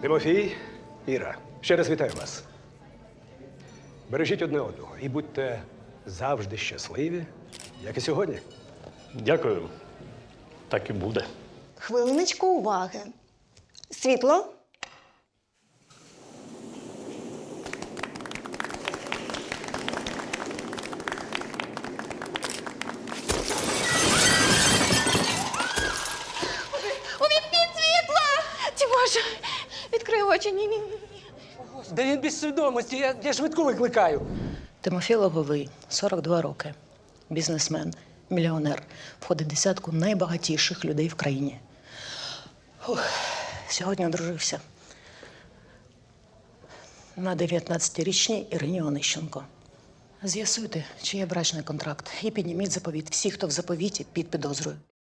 Тимофій, Іра, ще раз вітаю вас. Бережіть одне одного і будьте завжди щасливі, як і сьогодні. Дякую. Так і буде. Хвилиночку уваги. Світло. Увімкніть світло! Тимоша, відкрий очі. Ні, ні, ні. Да він без свідомості, я, я швидку викликаю. Тимофій Логовий, 42 роки. Бізнесмен, мільйонер. Входить в десятку найбагатіших людей в країні. Ух, сьогодні одружився на 19-річній Ірині Онищенко. З'ясуйте, чи є брачний контракт, і підніміть заповіт всіх, хто в заповіті під підозрою.